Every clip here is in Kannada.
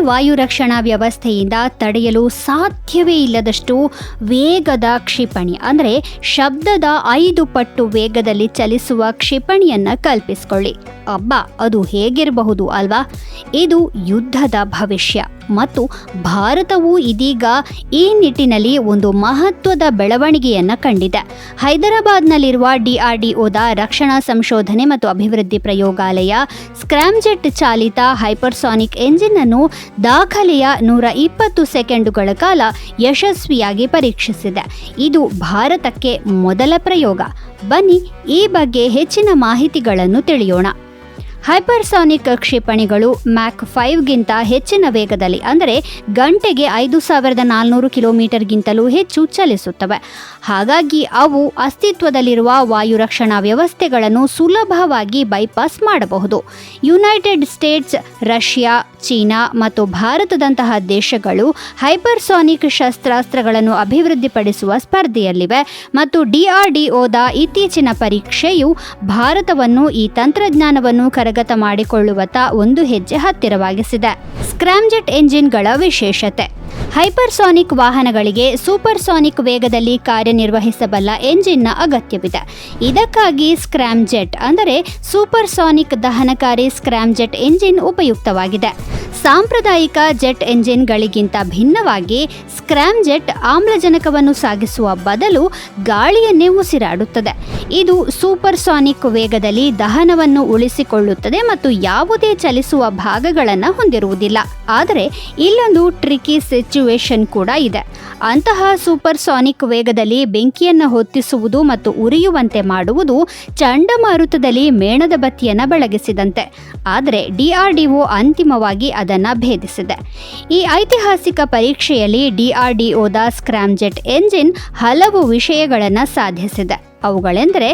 ವಾಯು ರಕ್ಷಣಾ ವ್ಯವಸ್ಥೆಯಿಂದ ತಡೆಯಲು ಸಾಧ್ಯವೇ ಇಲ್ಲದಷ್ಟು ವೇಗದ ಕ್ಷಿಪಣಿ, ಅಂದರೆ ಶಬ್ದದ ಐದು ಪಟ್ಟು ವೇಗದಲ್ಲಿ ಚಲಿಸುವ ಕ್ಷಿಪಣಿಯನ್ನು ಕಲ್ಪಿಸಿಕೊಳ್ಳಿ. ಅಬ್ಬ, ಅದು ಹೇಗಿರಬಹುದು ಅಲ್ವಾ? ಇದು ಯುದ್ಧದ ಭವಿಷ್ಯ. ಮತ್ತು ಭಾರತವು ಇದೀಗ ಈ ನಿಟ್ಟಿನಲ್ಲಿ ಒಂದು ಮಹತ್ವದ ಬೆಳವಣಿಗೆಯನ್ನು ಕಂಡಿದೆ. ಹೈದರಾಬಾದ್ನಲ್ಲಿರುವ ಡಿಆರ್ಡಿಒದ ರಕ್ಷಣಾ ಸಂಶೋಧನೆ ಮತ್ತು ಅಭಿವೃದ್ಧಿ ಪ್ರಯೋಗಾಲಯ ಸ್ಕ್ರಾಮ್ಜೆಟ್ ಚಾಲಿತ ಹೈಪರ್ಸಾನಿಕ್ ಎಂಜಿನ್ ಅನ್ನು ದಾಖಲೆಯ ನೂರ ಇಪ್ಪತ್ತು ಸೆಕೆಂಡುಗಳ ಕಾಲ ಯಶಸ್ವಿಯಾಗಿ ಪರೀಕ್ಷಿಸಿದೆ. ಇದು ಭಾರತಕ್ಕೆ ಮೊದಲ ಪ್ರಯೋಗ. ಬನ್ನಿ ಈ ಬಗ್ಗೆ ಹೆಚ್ಚಿನ ಮಾಹಿತಿಗಳನ್ನು ತಿಳಿಯೋಣ. ಹೈಪರ್ಸಾನಿಕ್ ಕ್ಷಿಪಣಿಗಳು ಮ್ಯಾಕ್ ಫೈವ್ಗಿಂತ ಹೆಚ್ಚಿನ ವೇಗದಲ್ಲಿ, ಅಂದರೆ ಗಂಟೆಗೆ ಐದು ಸಾವಿರದ ನಾಲ್ನೂರು ಕಿಲೋಮೀಟರ್ಗಿಂತಲೂ ಹೆಚ್ಚು ಚಲಿಸುತ್ತವೆ. ಹಾಗಾಗಿ ಅವು ಅಸ್ತಿತ್ವದಲ್ಲಿರುವ ವಾಯು ರಕ್ಷಣಾ ವ್ಯವಸ್ಥೆಗಳನ್ನು ಸುಲಭವಾಗಿ ಬೈಪಾಸ್ ಮಾಡಬಹುದು. ಯುನೈಟೆಡ್ ಸ್ಟೇಟ್ಸ್, ರಷ್ಯಾ, ಚೀನಾ ಮತ್ತು ಭಾರತದಂತಹ ದೇಶಗಳು ಹೈಪರ್ಸಾನಿಕ್ ಶಸ್ತ್ರಾಸ್ತ್ರಗಳನ್ನು ಅಭಿವೃದ್ಧಿಪಡಿಸುವ ಸ್ಪರ್ಧೆಯಲ್ಲಿವೆ ಮತ್ತು ಡಿಆರ್ಡಿಒದ ಇತ್ತೀಚಿನ ಪರೀಕ್ಷೆಯು ಭಾರತವನ್ನು ಈ ತಂತ್ರಜ್ಞಾನವನ್ನು ಕರಗತ ಮಾಡಿಕೊಳ್ಳುವತ್ತ ಒಂದು ಹೆಜ್ಜೆ ಹತ್ತಿರವಾಗಿಸಿದೆ. ಸ್ಕ್ರಾಮ್ಜೆಟ್ ಎಂಜಿನ್ಗಳ ವಿಶೇಷತೆ. ಹೈಪರ್ಸಾನಿಕ್ ವಾಹನಗಳಿಗೆ ಸೂಪರ್ಸಾನಿಕ್ ವೇಗದಲ್ಲಿ ಕಾರ್ಯನಿರ್ವಹಿಸಬಲ್ಲ ಎಂಜಿನ್ನ ಅಗತ್ಯವಿದೆ. ಇದಕ್ಕಾಗಿ ಸ್ಕ್ರಾಮ್ಜೆಟ್ ಅಂದರೆ ಸೂಪರ್ಸಾನಿಕ್ ದಹನಕಾರಿ ಸ್ಕ್ರಾಮ್ಜೆಟ್ ಎಂಜಿನ್ ಉಪಯುಕ್ತವಾಗಿದೆ. ಸಾಂಪ್ರದಾಯಿಕ ಜೆಟ್ ಎಂಜಿನ್ಗಳಿಗಿಂತ ಭಿನ್ನವಾಗಿ ಸ್ಕ್ರಾಮ್ಜೆಟ್ ಆಮ್ಲಜನಕವನ್ನು ಸಾಗಿಸುವ ಬದಲು ಗಾಳಿಯನ್ನೇ ಉಸಿರಾಡುತ್ತದೆ ಇದು ಸೂಪರ್ಸಾನಿಕ್ ವೇಗದಲ್ಲಿ ದಹನವನ್ನು ಉಳಿಸಿಕೊಳ್ಳುತ್ತದೆ ಮತ್ತು ಯಾವುದೇ ಚಲಿಸುವ ಭಾಗಗಳನ್ನು ಹೊಂದಿರುವುದಿಲ್ಲ. ಆದರೆ ಇಲ್ಲೊಂದು ಟ್ರಿಕಿ ಸಿಚುವೇಶನ್ ಕೂಡ ಇದೆ. ಅಂತಹ ಸೂಪರ್ಸಾನಿಕ್ ವೇಗದಲ್ಲಿ ಬೆಂಕಿಯನ್ನು ಹೊತ್ತಿಸುವುದು ಮತ್ತು ಉರಿಯುವಂತೆ ಮಾಡುವುದು ಚಂಡಮಾರುತದಲ್ಲಿ ಮೇಣದ ಬತ್ತಿಯನ್ನು ಬೆಳಗಿಸಿದಂತೆ. ಆದರೆ ಡಿಆರ್ಡಿಒ ಅಂತಿಮವಾಗಿ ಅದನ್ನು ಭೇದಿಸಿದೆ. ಈ ಐತಿಹಾಸಿಕ ಪರೀಕ್ಷೆಯಲ್ಲಿ ಡಿಆರ್ಡಿಒದ ಸ್ಕ್ರಾಮ್ಜೆಟ್ ಎಂಜಿನ್ ಹಲವು ವಿಷಯಗಳನ್ನು ಸಾಧಿಸಿದೆ. ಅವುಗಳೆಂದರೆ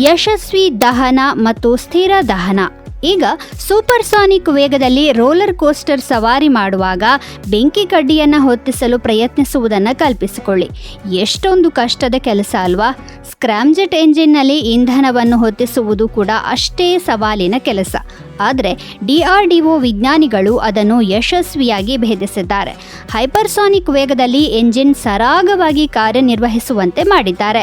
ಯಶಸ್ವಿ ದಹನ ಮತ್ತು ಸ್ಥಿರ ದಹನ. ಈಗ ಸೂಪರ್ಸಾನಿಕ್ ವೇಗದಲ್ಲಿ ರೋಲರ್ ಕೋಸ್ಟರ್ ಸವಾರಿ ಮಾಡುವಾಗ ಬೆಂಕಿ ಕಡ್ಡಿಯನ್ನು ಹೊತ್ತಿಸಲು ಪ್ರಯತ್ನಿಸುವುದನ್ನು ಕಲ್ಪಿಸಿಕೊಳ್ಳಿ. ಎಷ್ಟೊಂದು ಕಷ್ಟದ ಕೆಲಸ ಅಲ್ವಾ? ಸ್ಕ್ರಾಮ್ಜೆಟ್ ಎಂಜಿನ್ನಲ್ಲಿ ಇಂಧನವನ್ನು ಹೊತ್ತಿಸುವುದು ಕೂಡ ಅಷ್ಟೇ ಸವಾಲಿನ ಕೆಲಸ. ಆದರೆ ಡಿಆರ್ಡಿಒ ವಿಜ್ಞಾನಿಗಳು ಅದನ್ನು ಯಶಸ್ವಿಯಾಗಿ ಭೇದಿಸಿದ್ದಾರೆ. ಹೈಪರ್ಸಾನಿಕ್ ವೇಗದಲ್ಲಿ ಎಂಜಿನ್ ಸರಾಗವಾಗಿ ಕಾರ್ಯನಿರ್ವಹಿಸುವಂತೆ ಮಾಡಿದ್ದಾರೆ.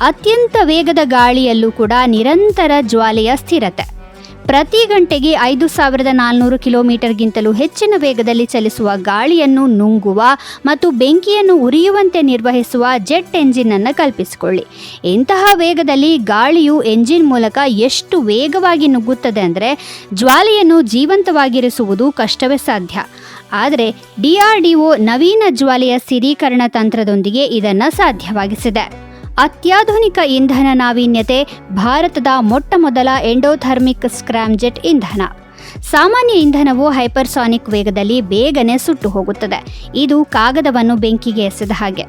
ಅತ್ಯಂತ ವೇಗದ ಗಾಳಿಯಲ್ಲೂ ಕೂಡ ನಿರಂತರ ಜ್ವಾಲೆಯ ಸ್ಥಿರತೆ. ಪ್ರತಿ ಗಂಟೆಗೆ ಐದು ಸಾವಿರದ ನಾಲ್ನೂರು ಕಿಲೋಮೀಟರ್ಗಿಂತಲೂ ಹೆಚ್ಚಿನ ವೇಗದಲ್ಲಿ ಚಲಿಸುವ ಗಾಳಿಯನ್ನು ನುಂಗುವ ಮತ್ತು ಬೆಂಕಿಯನ್ನು ಉರಿಯುವಂತೆ ನಿರ್ವಹಿಸುವ ಜೆಟ್ ಎಂಜಿನ್ ಅನ್ನು ಕಲ್ಪಿಸಿಕೊಳ್ಳಿ. ಇಂತಹ ವೇಗದಲ್ಲಿ ಗಾಳಿಯು ಎಂಜಿನ್ ಮೂಲಕ ಎಷ್ಟು ವೇಗವಾಗಿ ನುಗ್ಗುತ್ತದೆ ಅಂದರೆ ಜ್ವಾಲೆಯನ್ನು ಜೀವಂತವಾಗಿರಿಸುವುದು ಕಷ್ಟವೇ ಸಾಧ್ಯ. ಆದರೆ ಡಿಆರ್ಡಿಒ ನವೀನ ಜ್ವಾಲೆಯ ಸ್ಥಿರೀಕರಣ ತಂತ್ರದೊಂದಿಗೆ ಇದನ್ನು ಸಾಧ್ಯವಾಗಿಸಿದೆ. ಅತ್ಯಾಧುನಿಕ ಇಂಧನ ನಾವೀನ್ಯತೆ, ಭಾರತದ ಮೊಟ್ಟಮೊದಲ ಎಂಡೋಥರ್ಮಿಕ್ ಸ್ಕ್ರಾಮ್ಜೆಟ್ ಇಂಧನ. ಸಾಮಾನ್ಯ ಇಂಧನವು ಹೈಪರ್ಸಾನಿಕ್ ವೇಗದಲ್ಲಿ ಬೇಗನೆ ಸುಟ್ಟು ಹೋಗುತ್ತದೆ. ಇದು ಕಾಗದವನ್ನು ಬೆಂಕಿಗೆ ಎಸೆದ ಹಾಗೆ.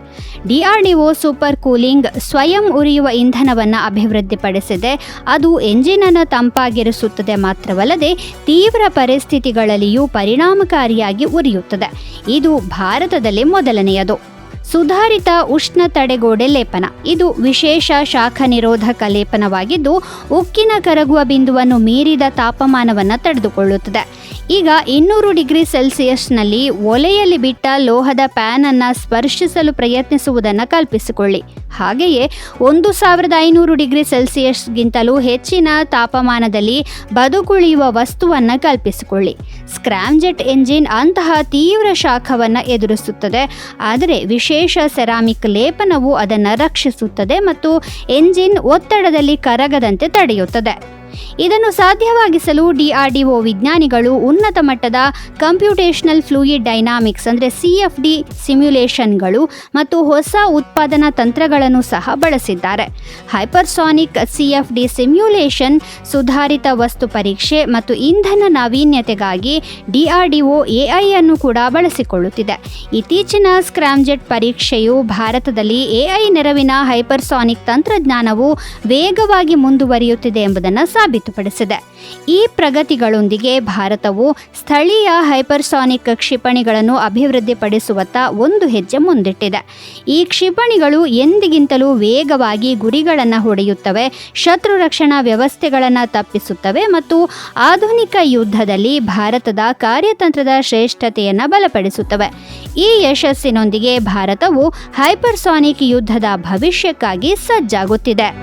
ಡಿಆರ್ಡಿಒ ಸೂಪರ್ ಕೂಲಿಂಗ್ ಸ್ವಯಂ ಉರಿಯುವ ಇಂಧನವನ್ನು ಅಭಿವೃದ್ಧಿಪಡಿಸಿದೆ. ಅದು ಎಂಜಿನನ್ನು ತಂಪಾಗಿರಿಸುತ್ತದೆ ಮಾತ್ರವಲ್ಲದೆ ತೀವ್ರ ಪರಿಸ್ಥಿತಿಗಳಲ್ಲಿಯೂ ಪರಿಣಾಮಕಾರಿಯಾಗಿ ಉರಿಯುತ್ತದೆ. ಇದು ಭಾರತದಲ್ಲಿ ಮೊದಲನೆಯದು. ಸುಧಾರಿತ ಉಷ್ಣ ತಡೆಗೋಡೆ ಲೇಪನ. ಇದು ವಿಶೇಷ ಶಾಖ ನಿರೋಧಕ ಲೇಪನವಾಗಿದ್ದು, ಉಕ್ಕಿನ ಕರಗುವ ಬಿಂದುವನ್ನು ಮೀರಿದ ತಾಪಮಾನವನ್ನು ತಡೆದುಕೊಳ್ಳುತ್ತದೆ. ಈಗ ಇನ್ನೂರು ಡಿಗ್ರಿ ಸೆಲ್ಸಿಯಸ್ನಲ್ಲಿ ಒಲೆಯಲ್ಲಿ ಬಿಟ್ಟ ಲೋಹದ ಪ್ಯಾನನ್ನು ಸ್ಪರ್ಶಿಸಲು ಪ್ರಯತ್ನಿಸುವುದನ್ನು ಕಲ್ಪಿಸಿಕೊಳ್ಳಿ. ಹಾಗೆಯೇ ಒಂದು ಸಾವಿರದ ಐನೂರು ಡಿಗ್ರಿ ಸೆಲ್ಸಿಯಸ್ಗಿಂತಲೂ ಹೆಚ್ಚಿನ ತಾಪಮಾನದಲ್ಲಿ ಬದುಕುಳಿಯುವ ವಸ್ತುವನ್ನು ಕಲ್ಪಿಸಿಕೊಳ್ಳಿ. ಸ್ಕ್ರಾಮ್ಜೆಟ್ ಎಂಜಿನ್ ಅಂತಹ ತೀವ್ರ ಶಾಖವನ್ನು ಎದುರಿಸುತ್ತದೆ. ಆದರೆ ವಿಶೇಷ ಸೆರಾಮಿಕ್ ಲೇಪನವು ಅದನ್ನು ರಕ್ಷಿಸುತ್ತದೆ ಮತ್ತು ಎಂಜಿನ್ ಒತ್ತಡದಲ್ಲಿ ಕರಗದಂತೆ ತಡೆಯುತ್ತದೆ. ಇದನ್ನು ಸಾಧ್ಯವಾಗಿಸಲು ಡಿಆರ್ಡಿಒ ವಿಜ್ಞಾನಿಗಳು ಉನ್ನತ ಮಟ್ಟದ ಕಂಪ್ಯೂಟೇಷನಲ್ ಫ್ಲೂಯಿಡ್ ಡೈನಾಮಿಕ್ಸ್ ಅಂದರೆ ಸಿ ಎಫ್ ಡಿ ಸಿಮ್ಯುಲೇಷನ್ಗಳು ಮತ್ತು ಹೊಸ ಉತ್ಪಾದನಾ ತಂತ್ರಗಳನ್ನು ಸಹ ಬಳಸಿದ್ದಾರೆ. ಹೈಪರ್ಸಾನಿಕ್ ಸಿ ಡಿ ಸಿಮ್ಯುಲೇಷನ್, ಸುಧಾರಿತ ವಸ್ತು ಪರೀಕ್ಷೆ ಮತ್ತು ಇಂಧನ ನಾವೀನ್ಯತೆಗಾಗಿ ಡಿಆರ್ಡಿಒ ಎಐ ಅನ್ನು ಕೂಡ ಬಳಸಿಕೊಳ್ಳುತ್ತಿದೆ. ಇತ್ತೀಚಿನ ಸ್ಕ್ರಾಮ್ಜೆಟ್ ಪರೀಕ್ಷೆಯು ಭಾರತದಲ್ಲಿ ಎಐ ನೆರವಿನ ಹೈಪರ್ಸಾನಿಕ್ ತಂತ್ರಜ್ಞಾನವು ವೇಗವಾಗಿ ಮುಂದುವರಿಯುತ್ತಿದೆ ಎಂಬುದನ್ನು ಸಾಬೀತುಪಡಿಸಿದೆ ಈ ಪ್ರಗತಿಗಳೊಂದಿಗೆ ಭಾರತವು ಸ್ಥಳೀಯ ಹೈಪರ್ಸಾನಿಕ್ ಕ್ಷಿಪಣಿಗಳನ್ನು ಅಭಿವೃದ್ಧಿಪಡಿಸುವತ್ತ ಒಂದು ಹೆಜ್ಜೆ ಮುಂದಿಟ್ಟಿದೆ. ಈ ಕ್ಷಿಪಣಿಗಳು ಎಂದಿಗಿಂತಲೂ ವೇಗವಾಗಿ ಗುರಿಗಳನ್ನು ಹೊಡೆಯುತ್ತವೆ, ಶತ್ರು ರಕ್ಷಣಾ ವ್ಯವಸ್ಥೆಗಳನ್ನು ತಪ್ಪಿಸುತ್ತವೆ ಮತ್ತು ಆಧುನಿಕ ಯುದ್ಧದಲ್ಲಿ ಭಾರತದ ಕಾರ್ಯತಂತ್ರದ ಶ್ರೇಷ್ಠತೆಯನ್ನು ಬಲಪಡಿಸುತ್ತವೆ. ಈ ಯಶಸ್ಸಿನೊಂದಿಗೆ ಭಾರತವು ಹೈಪರ್ಸಾನಿಕ್ ಯುದ್ಧದ ಭವಿಷ್ಯಕ್ಕಾಗಿ ಸಜ್ಜಾಗುತ್ತಿದೆ.